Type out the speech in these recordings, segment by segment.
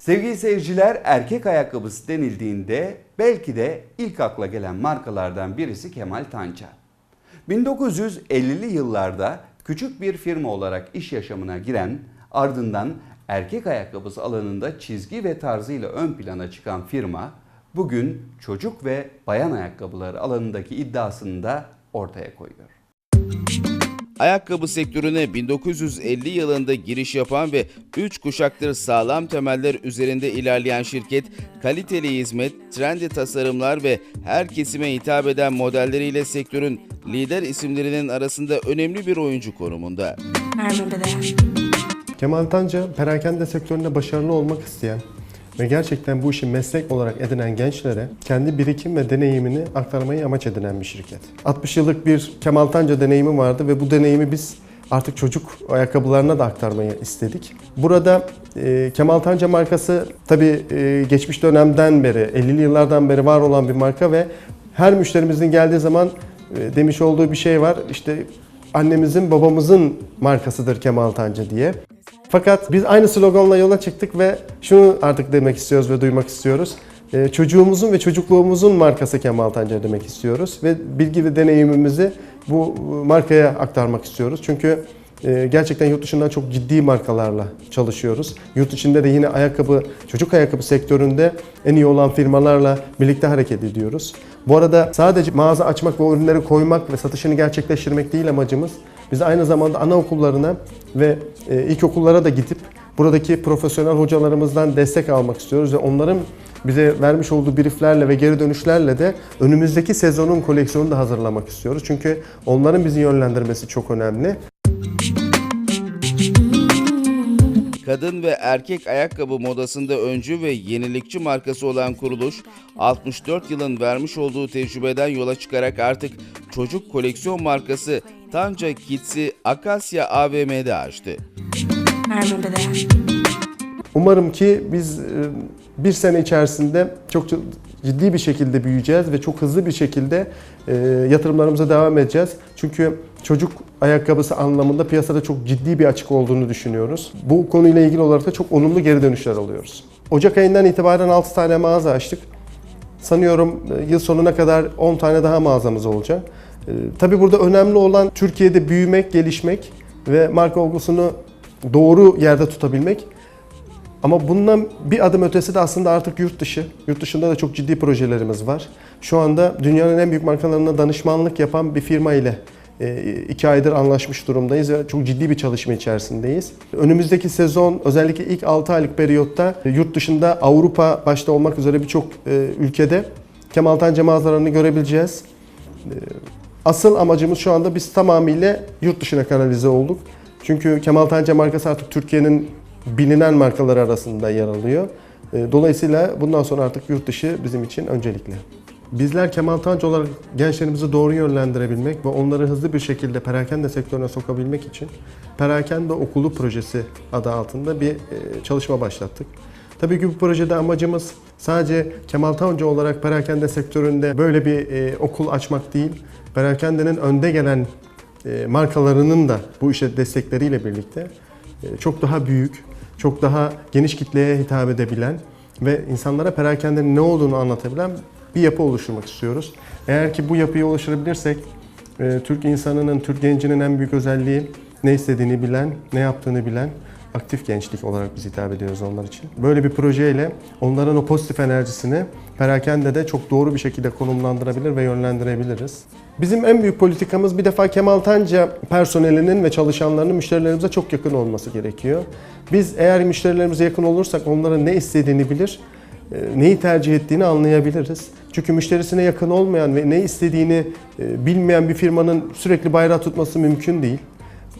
Sevgili seyirciler erkek ayakkabısı denildiğinde belki de ilk akla gelen markalardan birisi Kemal Tanca. 1950'li yıllarda küçük bir firma olarak iş yaşamına giren ardından erkek ayakkabısı alanında çizgi ve tarzıyla ön plana çıkan firma bugün çocuk ve bayan ayakkabıları alanındaki iddiasını da ortaya koyuyor. Ayakkabı sektörüne 1950 yılında giriş yapan ve 3 kuşaktır sağlam temeller üzerinde ilerleyen şirket, kaliteli hizmet, trendi tasarımlar ve her kesime hitap eden modelleriyle sektörün lider isimlerinin arasında önemli bir oyuncu konumunda. Kemal Tanca, perakende sektöründe başarılı olmak isteyen ve gerçekten bu işi meslek olarak edinen gençlere kendi birikim ve deneyimini aktarmayı amaç edinen bir şirket. 60 yıllık bir Kemal Tanca deneyimi vardı ve bu deneyimi biz artık çocuk ayakkabılarına da aktarmayı istedik. Burada e, Kemal Tanca markası tabii e, geçmiş dönemden beri, 50'li yıllardan beri var olan bir marka ve her müşterimizin geldiği zaman e, demiş olduğu bir şey var. İşte annemizin babamızın markasıdır Kemal Tanca diye. Fakat biz aynı sloganla yola çıktık ve şunu artık demek istiyoruz ve duymak istiyoruz. Ee, çocuğumuzun ve çocukluğumuzun markası Kemal Tanca demek istiyoruz ve bilgi ve deneyimimizi bu markaya aktarmak istiyoruz. Çünkü e, gerçekten yurt dışından çok ciddi markalarla çalışıyoruz. Yurt içinde de yine ayakkabı, çocuk ayakkabı sektöründe en iyi olan firmalarla birlikte hareket ediyoruz. Bu arada sadece mağaza açmak ve ürünleri koymak ve satışını gerçekleştirmek değil amacımız. Biz aynı zamanda anaokullarına ve e, ilkokullara da gidip buradaki profesyonel hocalarımızdan destek almak istiyoruz ve onların bize vermiş olduğu brieflerle ve geri dönüşlerle de önümüzdeki sezonun koleksiyonunu da hazırlamak istiyoruz. Çünkü onların bizi yönlendirmesi çok önemli. Kadın ve erkek ayakkabı modasında öncü ve yenilikçi markası olan kuruluş, 64 yılın vermiş olduğu tecrübeden yola çıkarak artık çocuk koleksiyon markası Tanca Kids'i Akasya AVM'de açtı. Umarım ki biz e, bir sene içerisinde çok ciddi bir şekilde büyüyeceğiz ve çok hızlı bir şekilde e, yatırımlarımıza devam edeceğiz. Çünkü çocuk ayakkabısı anlamında piyasada çok ciddi bir açık olduğunu düşünüyoruz. Bu konuyla ilgili olarak da çok olumlu geri dönüşler alıyoruz. Ocak ayından itibaren 6 tane mağaza açtık. Sanıyorum e, yıl sonuna kadar 10 tane daha mağazamız olacak. E, Tabii burada önemli olan Türkiye'de büyümek, gelişmek ve marka olgusunu doğru yerde tutabilmek. Ama bundan bir adım ötesi de aslında artık yurt dışı. Yurt dışında da çok ciddi projelerimiz var. Şu anda dünyanın en büyük markalarına danışmanlık yapan bir firma ile e, iki aydır anlaşmış durumdayız ve çok ciddi bir çalışma içerisindeyiz. Önümüzdeki sezon özellikle ilk 6 aylık periyotta yurt dışında Avrupa başta olmak üzere birçok e, ülkede Kemal Tanca mağazalarını görebileceğiz. E, Asıl amacımız şu anda biz tamamıyla yurt dışına kanalize olduk. Çünkü Kemal Tanca markası artık Türkiye'nin bilinen markalar arasında yer alıyor. E, Dolayısıyla bundan sonra artık yurt dışı bizim için öncelikli. Bizler Kemal Tanca olarak gençlerimizi doğru yönlendirebilmek ve onları hızlı bir şekilde perakende sektörüne sokabilmek için Perakende Okulu Projesi adı altında bir e, çalışma başlattık. Tabii ki bu projede amacımız sadece Kemal Tanca olarak perakende sektöründe böyle bir e, okul açmak değil, perakendenin önde gelen markalarının da bu işe destekleriyle birlikte çok daha büyük, çok daha geniş kitleye hitap edebilen ve insanlara perakendenin ne olduğunu anlatabilen bir yapı oluşturmak istiyoruz. Eğer ki bu yapıyı oluşturabilirsek e, Türk insanının, Türk gencinin en büyük özelliği ne istediğini bilen, ne yaptığını bilen aktif gençlik olarak biz hitap ediyoruz onlar için. Böyle bir projeyle onların o pozitif enerjisini perakende de çok doğru bir şekilde konumlandırabilir ve yönlendirebiliriz. Bizim en büyük politikamız bir defa Kemal Tanca personelinin ve çalışanlarının müşterilerimize çok yakın olması gerekiyor. Biz eğer müşterilerimize yakın olursak onların ne istediğini bilir, e, neyi tercih ettiğini anlayabiliriz. Çünkü müşterisine yakın olmayan ve ne istediğini e, bilmeyen bir firmanın sürekli bayrağı tutması mümkün değil.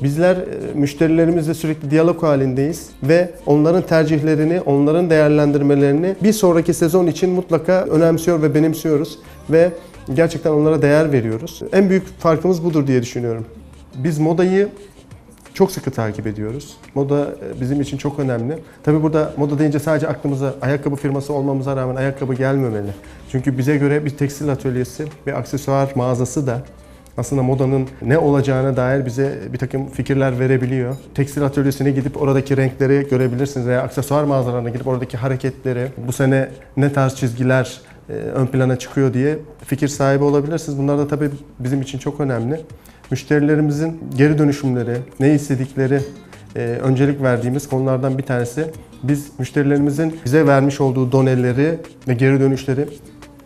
Bizler e, müşterilerimizle sürekli diyalog halindeyiz ve onların tercihlerini, onların değerlendirmelerini bir sonraki sezon için mutlaka önemsiyor ve benimsiyoruz ve gerçekten onlara değer veriyoruz. En büyük farkımız budur diye düşünüyorum. Biz modayı çok sıkı takip ediyoruz. Moda e, bizim için çok önemli. Tabii burada moda deyince sadece aklımıza ayakkabı firması olmamıza rağmen ayakkabı gelmemeli. Çünkü bize göre bir tekstil atölyesi, bir aksesuar mağazası da aslında modanın ne olacağına dair bize bir takım fikirler verebiliyor. Tekstil atölyesine gidip oradaki renkleri görebilirsiniz veya aksesuar mağazalarına gidip oradaki hareketleri, bu sene ne tarz çizgiler e, ön plana çıkıyor diye fikir sahibi olabilirsiniz. Bunlar da tabii bizim için çok önemli. Müşterilerimizin geri dönüşümleri, ne istedikleri e, öncelik verdiğimiz konulardan bir tanesi. Biz müşterilerimizin bize vermiş olduğu doneleri ve geri dönüşleri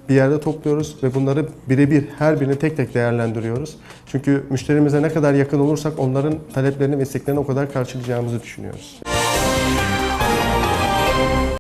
bir yerde topluyoruz ve bunları birebir her birini tek tek değerlendiriyoruz. Çünkü müşterimize ne kadar yakın olursak onların taleplerini ve isteklerini o kadar karşılayacağımızı düşünüyoruz.